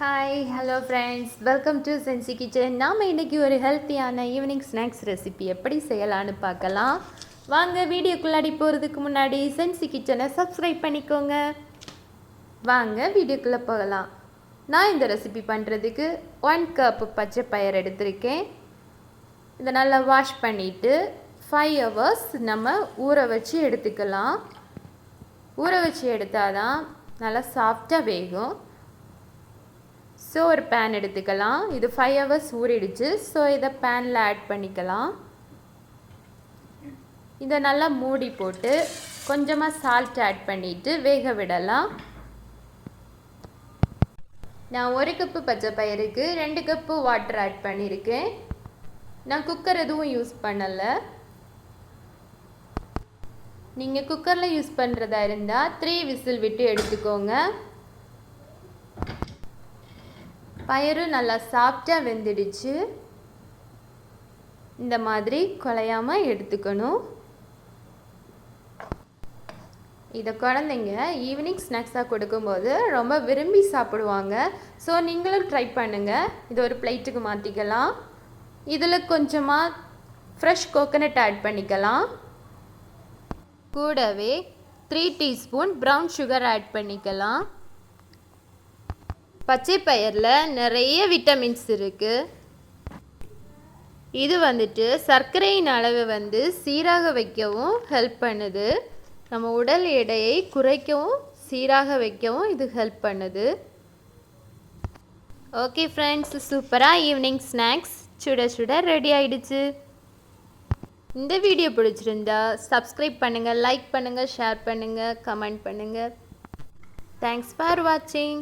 Hi hello friends welcome to Sensi kitchen நாம் இன்றைக்கி ஒரு ஹெல்த்தியான ஈவினிங் ஸ்நாக்ஸ் ரெசிபி எப்படி செய்யலான்னு பார்க்கலாம். வாங்க வீடியோக்குள்ளாடி போகிறதுக்கு முன்னாடி சென்சி கிச்சனை சப்ஸ்கிரைப் பண்ணிக்கோங்க. வாங்க வீடியோக்குள்ளே போகலாம். நான் இந்த ரெசிபி பண்ணுறதுக்கு ஒன் கப் பச்சை பயிர் எடுத்திருக்கேன். இதை நல்லா வாஷ் பண்ணிவிட்டு ஃபைவ் ஹவர்ஸ் நம்ம ஊற வச்சு எடுத்துக்கலாம். ஊற வச்சு எடுத்தால் தான் நல்லா சாஃப்டாக வேகும். ஸோ ஒரு பேன் எடுத்துக்கலாம். இது ஃபைவ் ஹவர்ஸ் ஊறிடுச்சு. ஸோ இதை பேனில் ஆட் பண்ணிக்கலாம். இதை நல்லா மூடி போட்டு கொஞ்சமாக சால்ட் ஆட் பண்ணிவிட்டு வேக விடலாம். நான் ஒரு கப்பு பச்சை பயிருக்கு ரெண்டு கப்பு வாட்டர் ஆட் பண்ணியிருக்கேன் நான் குக்கர் எதுவும் யூஸ் பண்ணலை. நீங்கள் குக்கரில் யூஸ் பண்ணுறதா இருந்தால் த்ரீ விசில் விட்டு எடுத்துக்கோங்க. பயிறு நல்லா சாஃப்டாக வெந்துடுச்சு. இந்த மாதிரி குலையாமல் எடுத்துக்கணும். இதை குழந்தைங்க ஈவினிங் ஸ்நாக்ஸாக கொடுக்கும்போது ரொம்ப விரும்பி சாப்பிடுவாங்க. ஸோ நீங்களும் ட்ரை பண்ணுங்கள் இது ஒரு பிளேட்டுக்கு மாற்றிக்கலாம் இதில் கொஞ்சமாக ஃப்ரெஷ் கோகனட் ஆட் பண்ணிக்கலாம். கூடவே three teaspoon brown sugar add பண்ணிக்கலாம். பச்சை பயிரில் நிறைய விட்டமின்ஸ் இருக்குது இது வந்துட்டு சர்க்கரையின் அளவை வந்து சீராக வைக்கவும் ஹெல்ப் பண்ணுது. நம்ம உடல் எடையை குறைக்கவும் சீராக வைக்கவும் இது ஹெல்ப் பண்ணுது. ஓகே ஃப்ரெண்ட்ஸ் சூப்பராக ஈவினிங் ஸ்நாக்ஸ் சுட சுட ரெடி ஆயிடுச்சு. இந்த வீடியோ பிடிச்சிருந்தா சப்ஸ்கிரைப் பண்ணுங்கள் லைக் பண்ணுங்கள் ஷேர் பண்ணுங்கள் கமெண்ட் பண்ணுங்கள் தேங்க்ஸ் ஃபார் வாட்சிங்